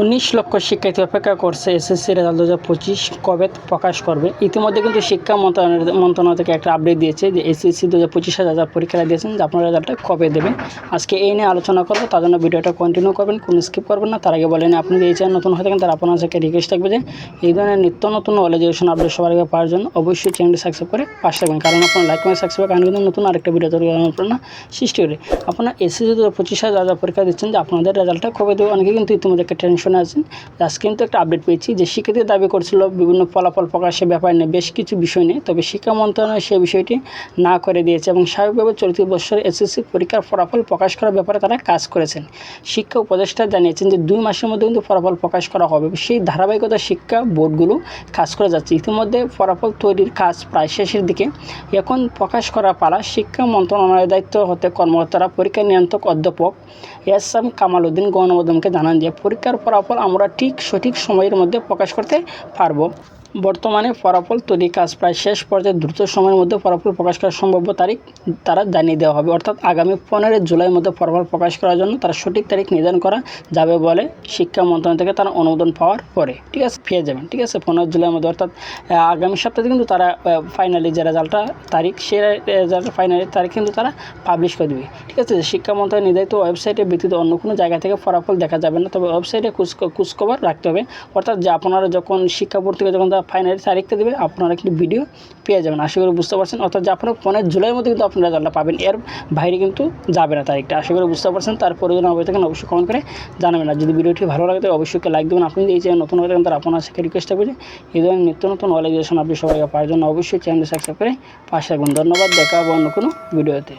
উনিশ লক্ষ শিক্ষার্থী অপেক্ষা করছে এসএসসি রেজাল্ট দু হাজার পঁচিশ কবে প্রকাশ করবে। ইতিমধ্যে কিন্তু শিক্ষা মন্ত্রণালয় মন্ত্রণালয় থেকে একটা আপডেট দিয়েছে যে এসএসসি দু হাজার পঁচিশ হাজার যা পরীক্ষাটা দিয়েছেন যে আপনার রেজাল্টটা কবে দেবে? আজকে এই নিয়ে আলোচনা করব, তার জন্য ভিডিওটা কন্টিনিউ করবেন, কোনো স্কিপ করবেন না। তার আগে বলেন আপনি যদি এই চ্যানেল নতুন হয়ে থাকেন তার আপনার কাছে রিকোয়েস্ট থাকবে যে এই ধরনের নিত্য নতুন নলেজ এডুকেশন আপডেট সবার আগে পাওয়ার জন্য অবশ্যই চ্যানেলটি সাবস্ক্রাইব করে পাশে থাকবেন। কারণ আপনার লাইক করে সাবস্ক্রাইব কারণ কিন্তু নতুন আরেকটা ভিডিও তৈরি করার আপনার সৃষ্টি করে। আপনার এসএসসি দু হাজার পঁচিশ যা পরীক্ষা দিচ্ছেন, যে আপনাদের রেজাল্টটা কবে দেবে? অনেকে কিন্তু ইতিমধ্যে একটা টেনশনে আছেন। আজকে কিন্তু একটা আপডেট পেয়েছি যে শিক্ষার্থীর দাবি করছিল বিভিন্ন ফলাফল প্রকাশের ব্যাপার নিয়ে বেশ কিছু বিষয় নিয়ে। তবে শিক্ষা মন্ত্রণালয় সেই বিষয়টি না করে দিয়েছে এবং স্বাভাবিকভাবে চলতি বছর এসএসসি পরীক্ষার ফলাফল প্রকাশ করার ব্যাপারে তারা কাজ করেছেন। শিক্ষা উপদেষ্টা জানিয়েছেন যে দুই মাসের মধ্যে কিন্তু ফলাফল প্রকাশ করা হবে। সেই ধারাবাহিকতা শিক্ষা বোর্ডগুলো কাজ করে যাচ্ছে। ইতিমধ্যে ফলাফল তৈরির কাজ প্রায় শেষের দিকে। এখন প্রকাশ করা পালা শিক্ষা মন্ত্রণালয়ের দায়িত্ব হতে কর্মকর্তারা পরীক্ষা নিয়ন্ত্রক অধ্যাপক এস এম কামাল উদ্দিন গণমাধ্যমকে জানান যে পরীক্ষার ফলাফল আমরা ঠিক সঠিক সময়ের মধ্যে প্রকাশ করতে পারব। বর্তমানে ফলাফল তৈরি কাজ প্রায় শেষ পর্যায়ে দ্রুত সময়ের মধ্যে ফলাফল প্রকাশ করার সম্ভাব্য তারিখ তারা জানিয়ে দেওয়া হবে। অর্থাৎ আগামী পনেরোই জুলাইয়ের মধ্যে ফলাফল প্রকাশ করার জন্য তারা সঠিক তারিখ নির্ধারণ করা যাবে বলে শিক্ষা মন্ত্রণালয় থেকে তারা অনুমোদন পাওয়ার পরে। ঠিক আছে? পেয়ে যাবেন। ঠিক আছে? পনেরো জুলাইয়ের মধ্যে অর্থাৎ আগামী সপ্তাহে কিন্তু তারা ফাইনালি যে রেজাল্টটা তারিখ সেই রেজাল্ট ফাইনালি তারিখ কিন্তু তারা পাবলিশ করে দেবে। ঠিক আছে? শিক্ষা মন্ত্রণালয় নির্ধারিত ওয়েবসাইটে ব্যতীত অন্য কোনো জায়গা থেকে ফলাফল দেখা যাবে না। তবে ওয়েবসাইটে কুচ কুচখবর রাখতে হবে। অর্থাৎ যে আপনারা যখন শিক্ষা বোর্ড থেকে যখন ফাইনালি তারিখটা দেবে, আপনারা কিন্তু ভিডিও পেয়ে যাবেন। আশা করি বুঝতে পারছেন। অর্থাৎ যে আপনারা পনেরো জুলাইয়ের মধ্যে কিন্তু আপনারা রেজাল্টটা পাবেন। এর বাইরে কিন্তু যাবে না তারিখটা। আশা করি বুঝতে পারছেন। তারপরে যদি হবে থাকেন অবশ্যই কমেন্ট করে জানাবেন। আর যদি ভিডিওটি ভালো লাগে, তাহলে অবশ্যই লাইক দেবেন। আপনি এই চ্যানেল নতুন হয়ে থাকেন, তাহলে আপনার সাথে রিকোয়েস্ট যে, এই ধরনের নিত্য নতুন নলেজেশন আপনি সবাইকে পাওয়ার জন্য অবশ্যই চ্যানেল সাবস্ক্রাইব করে পাশে থাকবেন। ধন্যবাদ। দেখা হবে অন্য কোনো ভিডিওতে